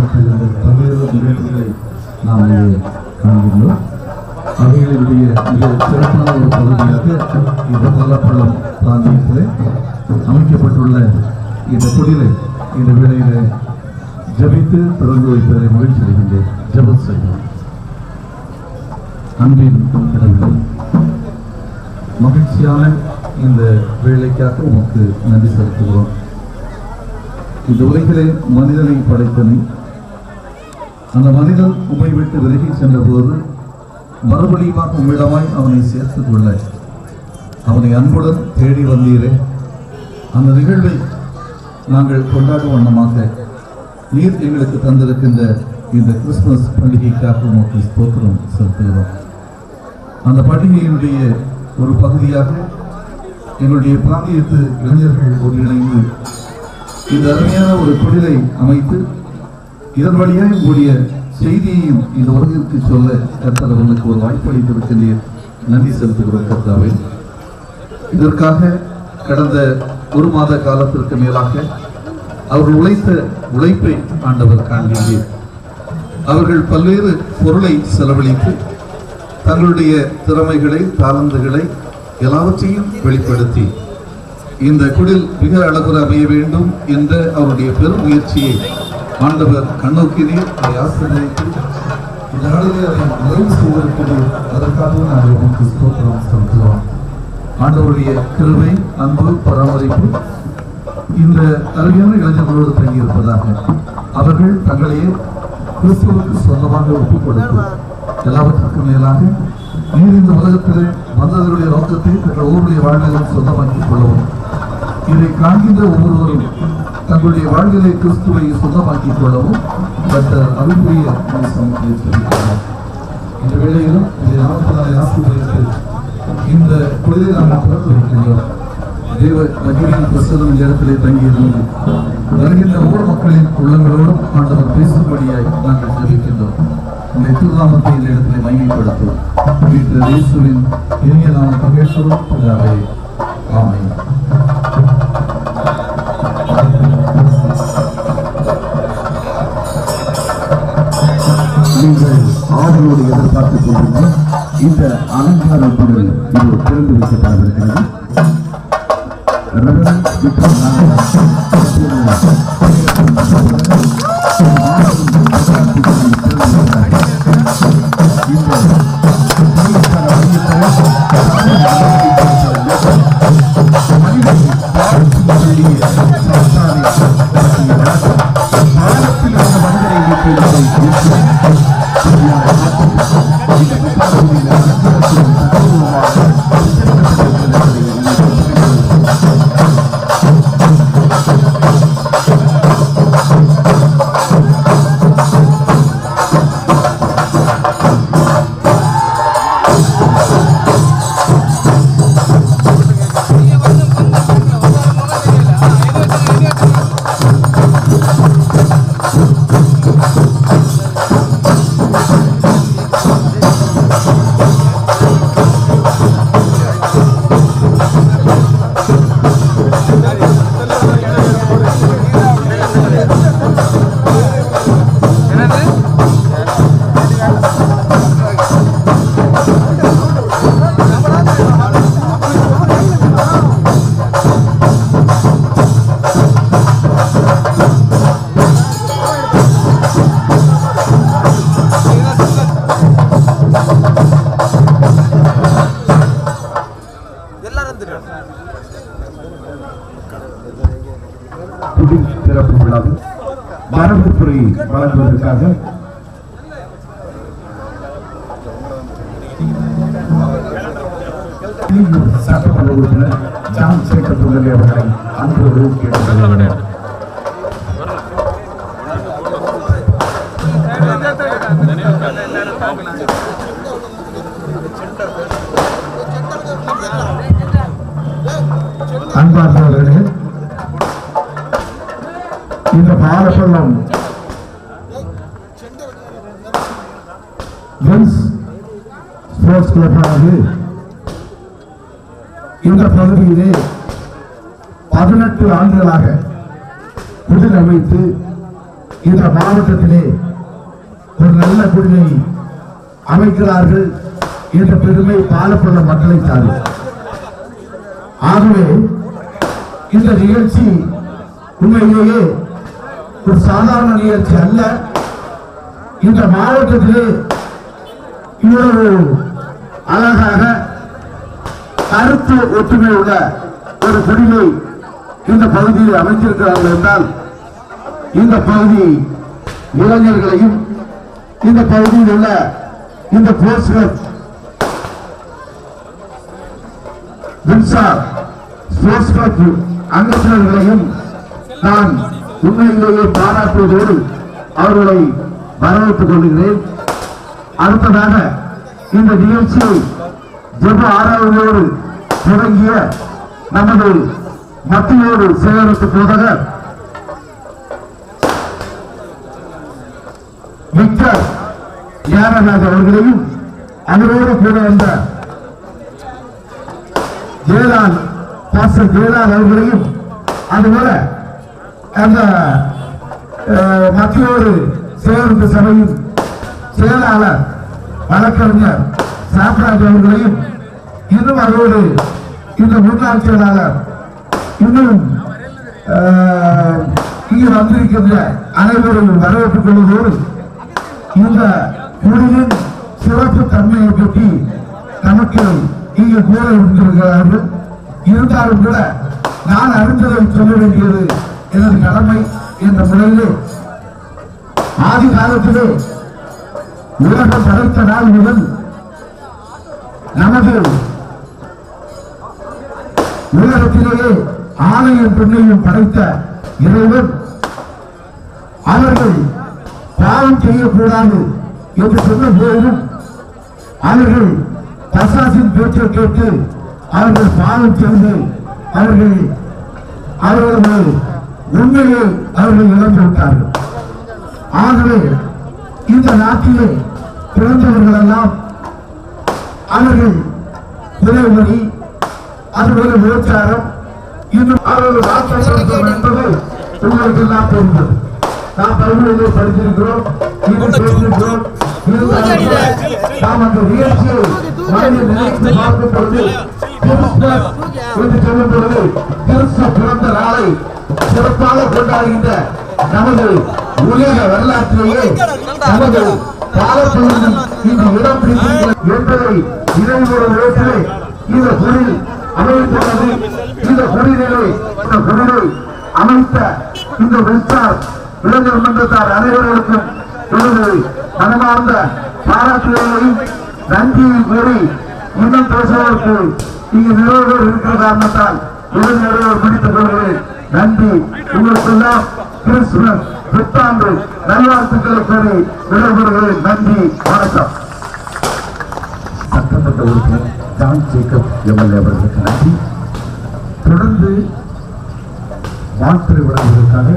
செலுத்துகின்ற பல்வேறு நிகழ்ச்சிகளை நாம் இங்கே காண்கின்றோம் அவைகளுடைய மிக சிறப்பான ஒரு பகுதியாக இந்த கொல்லப்பள்ளம் பிராந்தியத்தில் அமைக்கப்பட்டுள்ள இந்த தொழிலை இந்த வேளையில் ஜபித்து திறந்து வைப்பதை மகிழ்ச்சி அடைகின்றேன் ஜபம் செய்கிறோம் அன்பின் கடவுளே மகிழ்ச்சியான இந்த வேலைக்காக உமக்கு நன்றி செலுத்துகிறோம் இந்த உலகிலே மனிதனை படைத்தனை அந்த மனிதன் உம்மை விட்டு விலகி சென்ற போது மறுபடியுமாக உம்மிடமாய் அவனை சேர்த்துக் கொள்ள அவனை அன்புடன் தேடி வந்தீரே. அந்த நிகழ்வை நாங்கள் கொண்டாடும் வண்ணமாக நீர் எங்களுக்கு தந்திருக்கின்ற இந்த கிறிஸ்துமஸ் பண்டிகைக்காக உமக்கு ஸ்தோத்திரம் செலுத்துகிறோம். அந்த பண்டிகையினுடைய ஒரு பகுதியாக எங்களுடைய பிராந்தியத்து இளைஞர்கள் ஒருங்கிணைந்து இந்த அருமையான ஒரு தொழிலை அமைத்து இதன் வழியாக கூடிய செய்தியையும் இந்த உலகிற்கு சொல்ல கர்த்தர் அவர்களுக்கு ஒரு வாய்ப்பு அளித்திருக்கின்றேன் நன்றி செலுத்துகிறோம் கர்த்தாவே. இதற்காக கடந்த ஒரு மாத காலத்திற்கு மேலாக அவர்கள் உழைத்த உழைப்பை ஆண்டவர் காண்கின்றேன் அவர்கள் பல்வேறு பொருளை செலவழித்து தங்களுடைய திறமைகளை தாளந்துகளை எல்லாவற்றையும் வெளிப்படுத்தி இந்த குடில் மிக அழகுற அமைய வேண்டும் என்ற அவருடைய பெரும் முயற்சியை ஆண்டவர் கண்ணோக்கினீர் அதை இந்த நாளிலே அதை நிறைவு செய்திருக்கிறோம் அதற்காகவும் நாங்கள் உங்களுக்கு ஸ்தோத்திரம் செலுத்துகிறோம். ஆண்டவருடைய கிருபை அன்பு பராமரிப்பு இந்த அருமையான இளைஞர்களோடு தங்கியிருப்பதாக அவர்கள் தங்களையே கிறிஸ்துவுக்கு சொந்தமாக ஒப்புக் கொடுத்து எல்லாவற்றுக்கும் மேலாக நீர் இந்த உலகத்தில் வந்தவர்களுடைய நோக்கத்தை தங்கள் ஊருடைய வாழ்நிலை சொந்தமாக்கிக் கொள்ளவும். இதை காண்கின்ற ஒவ்வொருவரும் தங்களுடைய வாழ்விலை கிறிஸ்துவை சொந்தமாக்கிக் கொள்ளவும் டாக்டர் அருள்புரிய இந்த வேளையிலும் இதை நாற்பதாலை ஆசிரியருக்கு இந்த குழுவை நாம் பிறந்து வைக்கின்றோம் தேவ மகிழின் பிரசதம் இந்த இடத்திலே தங்கியிருந்து வருகின்ற ஊர் மக்களின் உள்ளங்களோடும் ஆண்டவர் பேசும்படியாய் நாங்கள் தெரிவிக்கின்றோம் இந்த திருநாமத்தை இந்த இடத்திலே மையப்படுத்தும் இயேசுவின் இனிய நாம பங்கேற்றோம் பிதாவே. ஆவலோடு எதிர்பார்த்துக் கொண்டிருந்த இந்த அலங்கார அலங்காரத்துடன் இது திறந்து வைக்கப்படவிருக்கிறது. இந்த வரவுத்துறை வழங்குவதற்காக சட்டமன்ற உறுப்பினர் ஜான் சேகர் முதலி அவர்களை அன்போடு கேட்டுக்கொள்கிறேன். அன்பார்ந்தவர்களே இந்த பாலப்பள்ளம் ஸ்போர்ட்ஸ் கிளப்பானது இந்த பகுதியிலே பதினெட்டு ஆண்டுகளாக குடில் அமைத்து இந்த மாவட்டத்திலே ஒரு நல்ல குடிலை அமைக்கிறார்கள் என்ற பெருமை பாலப்பள்ள மக்களை சாரும் ஆகவே இந்த நிகழ்ச்சி உண்மையிலேயே ஒரு சாதாரண நிகழ்ச்சி அல்ல. இந்த மாவட்டத்திலே இவ்வளவு அழகாக கருத்து ஒற்றுமை உள்ள ஒரு குடிமை இந்த பகுதியில் அமைத்திருக்கிறார்கள் என்றால் இந்த பகுதி இளைஞர்களையும் இந்த பகுதியில் உள்ள இந்த போஸ்டர் மின்சார் ஸ்போர்ட்ஸ் கிளப் அங்கத்தினர்களையும் நான் உண்மையிலேயே பாராட்டுவதோடு அவர்களை வரவேற்றுக் கொள்கிறேன். அடுத்ததாக இந்த நிகழ்ச்சியை ஜெப ஆராதனையோடு தொடங்கிய நமது மத்தியோடு சேகரித்து போதகர் மிக்க ஞானநாத அவர்களையும் அவரோடு கூட வந்த ஜெயலால் பாஸ்டர் ஜெயலால் அவர்களையும் அதுபோல அந்த அஹ், மத்தியோடு சேகரிப்பு சபையின் செயலாளர் வழக்கறிஞர் சாம்ராஜ் அவர்களையும் இன்னும் அதோடு இந்த முன்னாள் செயலாளர் இன்னும் அஹ், இங்கு வந்திருக்கின்ற அனைவரையும் வரவேற்றுக் கொள்வதோடு இந்த குழுவின் சிறப்பு தன்மையை பற்றி நமக்கு இங்கு கூற இருந்திருக்கிறார்கள் இருந்தாலும் கூட நான் அறிந்ததை சொல்ல வேண்டியது எனது கடமை என்ற முறையிலே ஆதி காலத்திலே உலக படைத்த நாள் முதல் நமது உலகத்திலேயே ஆணையும் பெண்ணையும் படைத்த இறைவன் அவர்கள் பாவம் செய்யக்கூடாது என்று சொன்ன போதிலும் அவர்கள் பசாசின் பேச்சை கேட்டு அவர்கள் பாவம் செய்து அவர்கள் அவர்களது உண்மையை அவர்கள் இழந்து விட்டார்கள். ஆகவே இந்த நாட்டிலே பிறந்தவர்கள் எல்லாம் அவர்கள் குறைமணி அவர்கள் விபச்சாரம் இன்னும் அவர்கள் என்பது உங்களுக்கு எல்லாம் தெரிந்தது. நாம் பல்கலைக்கழக படித்திருக்கிறோம் இன்னும் பேசியிருக்கிறோம். நாம் அந்த நிகழ்ச்சியை மனதில் நினைத்து பார்க்கும் பொழுது என்று சொல்லும் பொழுது கிறிஸ்து பிறந்த நாளை சிறப்பாக கொண்டாடுகின்ற நமது உலக வரலாற்றிலேயே நமது பாலப்பகுதி இந்த இடம் பிடித்திருக்கிறது என்பதை இந்த குடில் அமைத்துள்ளது. இந்த குடிநிலை இந்த குடிலை அமைத்த இந்த வெஸ்டார் இளைஞர் மன்றத்தார் அனைவர்களுக்கும் எனது மனமார்ந்த பாராட்டுகளையும் நன்றியை கூறி இன்னும் பேசுவதற்கு இங்கு நிறுவனர் இருக்கிற காரணத்தால் உடல் நிறைவர் கொள்கிறேன். நன்றி. உங்களுக்கெல்லாம் கிறிஸ்துமஸ். புத்தாண்டு நல்வாழ்த்துக்களை கூறி விடைபெறுகிறேன் நன்றி வணக்கம். சட்டமன்ற உறுப்பினர் ஜான் ஜேக்கப் எம்எல்ஏ அவர்களுக்கு நன்றி. தொடர்ந்து வாழ்த்துறை வழங்குவதற்காக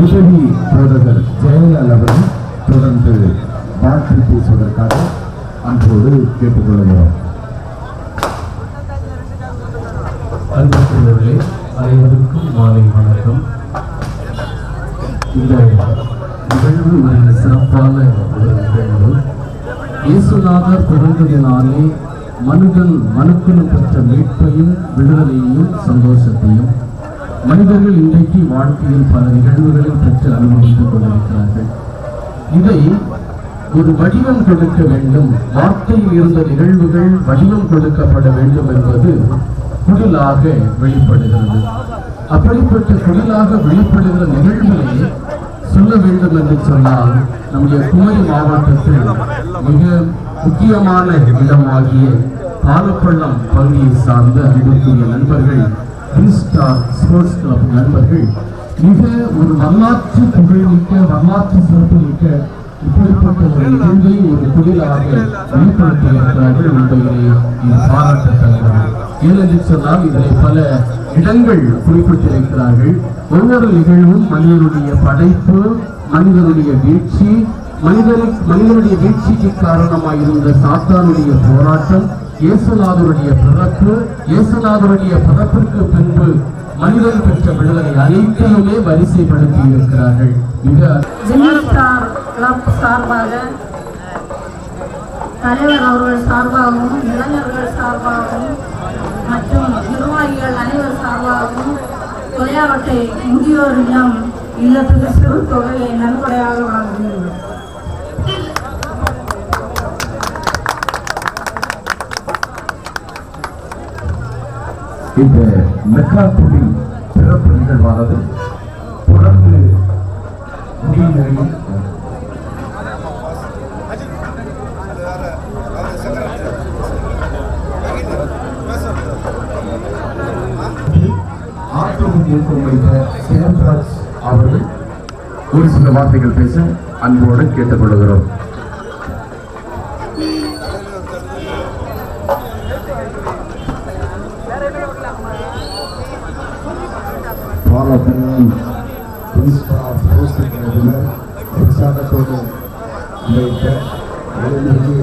உதவி போதகர் ஜெயலல் அவர்கள் தொடர்ந்து வாழ்த்து பேசுவதற்காக அன்போடு கேட்டுக்கொள்கிறோம் அன்புக்குரியவர்களே அனைவருக்கும் மாலை வணக்கம். இந்த நிகழ்வு ஒரு சிறப்பான ஒரு நிகழ்வு. இயேசுநாதர் பிறந்ததினாலே மனிதன் மனுக்குள் பெற்ற மீட்பையும் விடுதலையையும் சந்தோஷத்தையும் மனிதர்கள் இன்றைக்கு வாழ்க்கையில் பல நிகழ்வுகளில் பெற்று அனுபவித்துக் கொண்டிருக்கிறார்கள். இதை ஒரு வடிவம் கொடுக்க வேண்டும். வார்த்தையில் இருந்த நிகழ்வுகள் வடிவம் கொடுக்கப்பட வேண்டும் என்பது குடிலாக வெளிப்படுகிறது. அப்படிப்பட்ட குடிலாக வெளிப்படுகிற நிகழ்வுகளை சொல்ல வேண்டும் என்று சொன்னால் நம்முடைய குமரி மாவட்டத்தில் மிக முக்கியமான இடமாகிய பாலப்பள்ளம் பகுதியை சார்ந்த அன்புக்குரிய நண்பர்கள் ஸ்போர்ட்ஸ் கிளப் நண்பர்கள் மிக ஒரு வரலாற்று புகழ்மிக்க வரலாற்று சிறப்புமிக்க இப்படிப்பட்ட ஒரு நிகழ்வை ஒரு இது பாராட்டத்தக்கது ஏனென்று சொன்னால் இதில் பல இடங்கள் குறிப்பிட்டிருக்கிறார்கள். ஒவ்வொரு நிகழ்வும் மனிதனுடைய படைப்பு மனிதனுடைய வீழ்ச்சி மனிதனை மனிதனுடைய வீழ்ச்சிக்கு காரணமாயிருந்த சாத்தானுடைய போராட்டம் இயேசுநாதருடைய பிறப்பு இயேசுநாதருடைய பிறப்பிற்கு பின்பு மனிதன் பெற்ற விடுதலை அனைத்தையுமே வரிசைப்படுத்தி இருக்கிறார்கள் மிக சார்பாக தலைவர் அவர்கள் சார்பாகவும் இளைஞர்கள் சார்பாகவும் மற்றும் நிர்வாகிகள் அனைவர் சார்பாகவும் கொலையாவட்டை முதியோர் இல்லம் இல்லத்துக்கு சிறு தொகையை நன்கொடையாக வழங்குகிறோம் இந்த மெக்காத்துடி சிறப்பு நிகழ்வானது தொடர்ந்து முடியும் ஆற்றலும் ஊக்கம் வைத்த சேம்ராஜ் அவர்கள் ஒரு சில வார்த்தைகள் பேச அன்போடு கேட்டுக்கொள்கிறோம். பாலப்பையும் பிரின்ஸ்பால் ஹோஸ்டல் உற்சாகத்தோடு வைத்த இளைஞருக்கு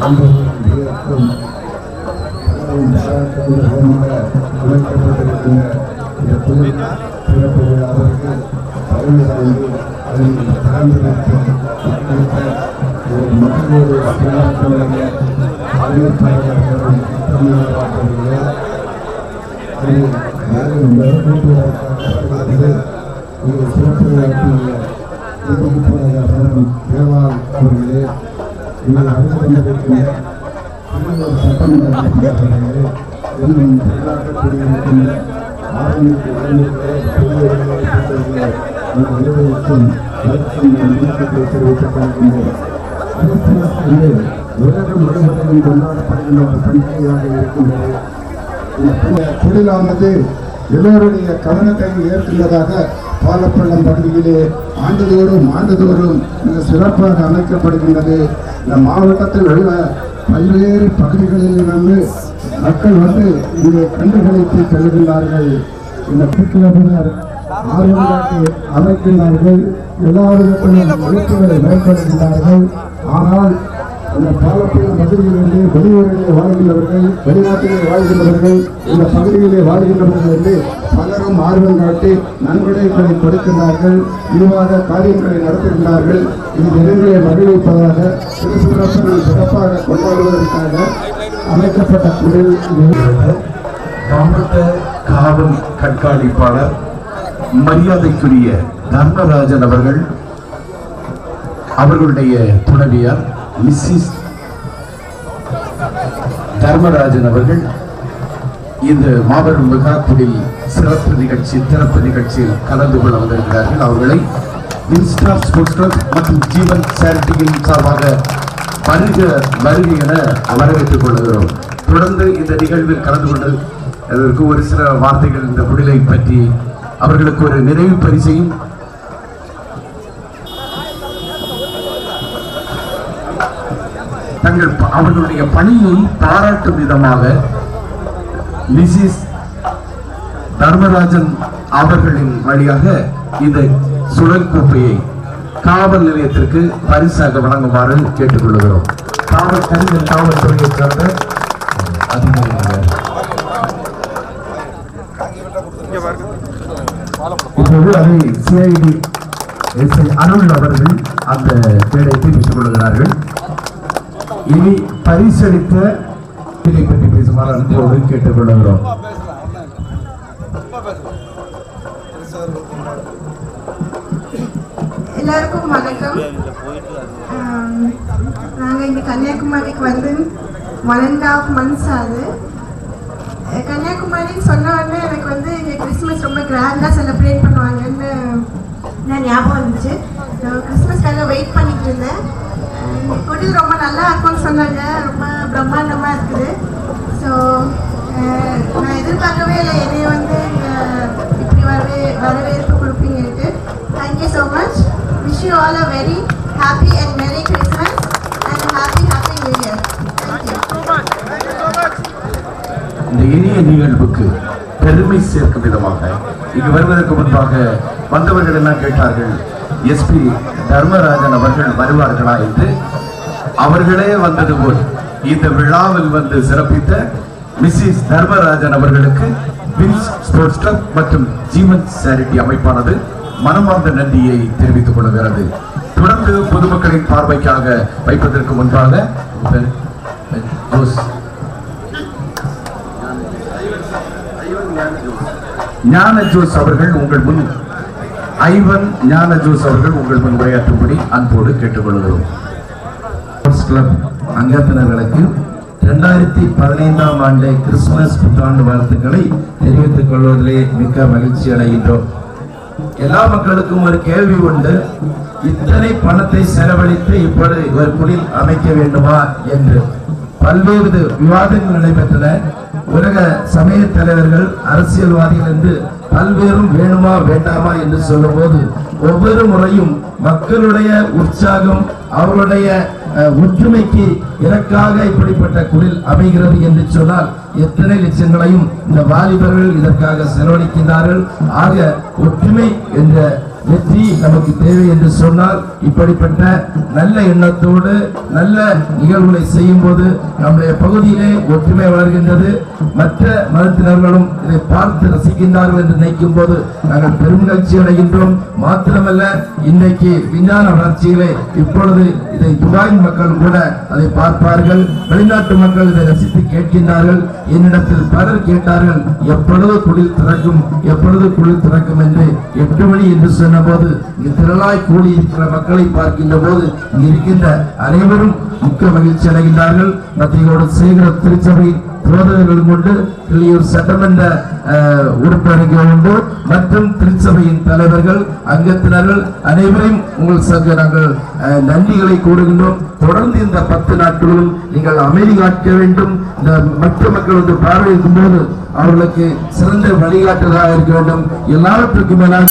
அன்பும் வியக்கும் பலரும் பாராட்டுவதற்காக அமைக்கப்பட்டிருக்கின்ற இந்த புது சிறப்பு விழாவிற்கு வருகிறது அதில் கலந்து பங்கேற்ற ஒரு மக்களோடு செயலாற்றுடைய அறிவிப்பாளர்களும் தமிழக உலகம் முழுவதும் கொண்டாடப்படுகின்ற ஒரு பண்டிகையாக இருக்கின்றது இந்த தொழிலானது எல்லோருடைய கவனத்தை ஏற்றுள்ளதாக பாலப்பள்ளம் பகுதியிலே ஆண்டுதோறும் ஆண்டுதோறும் மிக சிறப்பாக அமைக்கப்படுகின்றது. இந்த மாவட்டத்தில் உள்ள பல்வேறு பகுதிகளிலிருந்து மக்கள் வந்து இங்கே கண்டுகளித்து செல்கின்றார்கள். இந்த சுற்றுலாவினர் ஆர்வம் காட்டி அமைக்கின்றார்கள் எல்லாரிடத்திலும் எழுத்துக்களை மேற்கொள்கின்றார்கள் ஆனால் இந்த காலத்தில் பகுதியிலிருந்து வெளியூரிலே வாழ்கின்றவர்கள் வெளிநாட்டிலே வாழ்கின்றவர்கள் இந்த பகுதியிலே வாழ்கின்றவர்கள் என்று பலரும் ஆர்வம் காட்டி நன்கொடைகளை கொடுக்கின்றார்கள் இதுவாக காரியங்களை நடத்துகின்றார்கள். இது ஜனங்களை மகிழ்விப்பதாக திருசுரப்பனை சிறப்பாக கொண்டாடுவதற்காக அமைக்கப்பட்ட குடில் மாவட்ட காவல் கண்காணிப்பாளர் மரியாதைக்குரிய தர்மராஜன் அவர்கள் அவர்களுடைய துணைவியார் மிஸ்ஸிஸ் தர்மராஜன் அவர்கள் இந்த மாபெரும் மெகாக்குடில் சிறப்பு நிகழ்ச்சி திறப்பு நிகழ்ச்சியில் கலந்து கொள்ள வந்திருக்கிறார்கள். அவர்களை இன்ஸ்டார் ஸ்போர்ட்ஸ் கிளப் மற்றும் ஜீவன் சேரிட்டியின் சார்பாக வருக வருக என வரவேற்றுக் கொள்கிறோம். தொடர்ந்து இந்த நிகழ்வில் கலந்து கொண்டு அதற்கு ஒரு சில வார்த்தைகள் இந்த குடிலை பற்றி அவர்களுக்கு ஒரு நினைவு பரிசையும் தங்கள் அவர்களுடைய பணியை பாராட்டும் விதமாக மிசிஸ் தர்மராஜன் அவர்களின் வழியாக இந்த சுழல் கோப்பையை காவல் நிலையத்திற்கு பரிசாக வழங்குமாறு கேட்டுக்கொள்கிறோம். காவல் கரிதல் காவல்துறையை சார்ந்த அதிகாரிகள். இப்போது அதை சிஐடி எஸ் ஐ அருள் அவர்கள் அந்த பேடத்தை தெரிவித்துக் கொள்கிறார்கள். இனி பரிசளித்த இதை பற்றி பேசுமாறு அன்போடு கேட்டுக்கொள்கிறோம். எல்லாருக்கும் வணக்கம். நாங்கள் இங்கே கன்னியாகுமரிக்கு வந்து ஒன் அண்ட் மந்த்ஸ் ஆகுது. கன்னியாகுமரின்னு சொன்ன உடனே எனக்கு வந்து இங்கே கிறிஸ்மஸ் ரொம்ப கிராண்டாக செலிப்ரேட் பண்ணுவாங்கன்னு நான் ஞாபகம் வந்துச்சு. எதிர்பார்க்கவே இல்லை வந்து இப்படி வரவே வரவேற்பு கொடுப்பீங்கன்ட்டு. Thank you so much wish you all a very happy and merry Christmas and happy happy new year இந்த இனிய நிகழ்வுக்கு பெருமை சேர்க்கும் விதமாக இங்கு வருவதற்கு முன்பாக வந்தவர்கள் எல்லாம் கேட்டார்கள் எஸ்பி தர்மராஜன் அவர்கள் வருவார்களா என்று. அவர்களே வந்தது போல் இந்த விழாவில் வந்து சிறப்பித்த மிஸ்ஸஸ் தர்மராஜன் அவர்களுக்கு பின்ஸ் ஸ்போர்ட்ஸ் கிளப் மற்றும் ஜீவன் சேரிட்டி அமைப்பானது மனமார்ந்த நன்றியை தெரிவித்துக் கொள்கிறது. தொடர்ந்து பொதுமக்களின் பார்வைக்காக வைப்பதற்கு முன்பாக ஞான ஜோஸ். அவர்கள் உங்கள் முன் ஐவன் ஞான ஜோஸ் அவர்கள் உங்கள் முன் உரையாற்றும்படி அன்போடு கேட்டுக்கொள்கிறோம். கிளப் அங்கத்தினர்களுக்கு இரண்டாயிரத்தி பதினைந்தாம் ஆண்டு கிறிஸ்துமஸ் புத்தாண்டு வாழ்த்துக்களை தெரிவித்துக் கொள்வதிலே மிக்க மகிழ்ச்சி அடைகின்றோம். எல்லா மக்களுக்கும் ஒரு கேள்வி உண்டு இத்தனை பணத்தை செலவழித்து இப்படி ஒரு குடில் அமைக்க வேண்டுமா என்று. பல்வேறு விவாதங்கள் நடைபெற்றன. உலக சமய தலைவர்கள் அரசியல்வாதிகள் என்று பல்வேறும் வேணுமா வேண்டாமா என்று சொல்லும்போது ஒவ்வொரு முறையும் மக்களுடைய உற்சாகம் அவருடைய ஒற்றுமைக்கு இறக்காக இப்படிப்பட்ட குடில் அமைகிறது என்று சொன்னால் எத்தனை லட்சங்களையும் இந்த வாலிபர்கள் இதற்காக செலவழிக்கின்றார்கள். ஆக ஒற்றுமை என்ற வெற்றி நமக்கு தேவை என்று சொன்னால் இப்படிப்பட்ட நல்ல எண்ணத்தோடு நல்ல நிகழ்வுகளை செய்யும் போது நம்முடைய பகுதியிலே ஒற்றுமை வளர்கின்றது. மற்ற மதத்தினர்களும் இதை பார்த்து ரசிக்கின்றார்கள் என்று நினைக்கும் போது நாங்கள் பெருமகிழ்ச்சி அடைகின்றோம். மாத்திரமல்ல இன்றைக்கு விஞ்ஞான வளர்ச்சிகளை இப்பொழுது இதை துபாய் மக்கள் கூட அதை பார்ப்பார்கள். வெளிநாட்டு மக்கள் இதை ரசித்து கேட்கின்றார்கள். என்னிடத்தில் பலர் கேட்டார்கள் எப்பொழுது குளிர் திறக்கும்? எப்பொழுது குளிர் திறக்கும்? என்று எட்டு மணி என்று பார்க்கின்ற போது இங்கு திரளாய் கூடியிருக்கிற மக்களை பார்க்கின்ற போது இங்கு இருக்கின்ற அனைவரும் மிக்க மகிழ்ச்சி அடைகின்றார்கள். மத்தியோடு சேகர திருச்சபை போதகர்களும் கொண்டு கிளியூர் சட்டமன்ற உறுப்பினர்கள் உண்டு மற்றும் திருச்சபையின் தலைவர்கள் அங்கத்தினர்கள் அனைவரையும் உங்கள் சங்க நாங்கள் நன்றிகளை கூறுகின்றோம். தொடர்ந்து இந்த பத்து நாட்களும் நீங்கள் அமைதி காக்க வேண்டும். இந்த மற்ற மக்கள் வந்து பார்வையிடும் போது அவர்களுக்கு சிறந்த வழிகாட்டுதலாக இருக்க வேண்டும். எல்லாவற்றுக்கும் மேலாக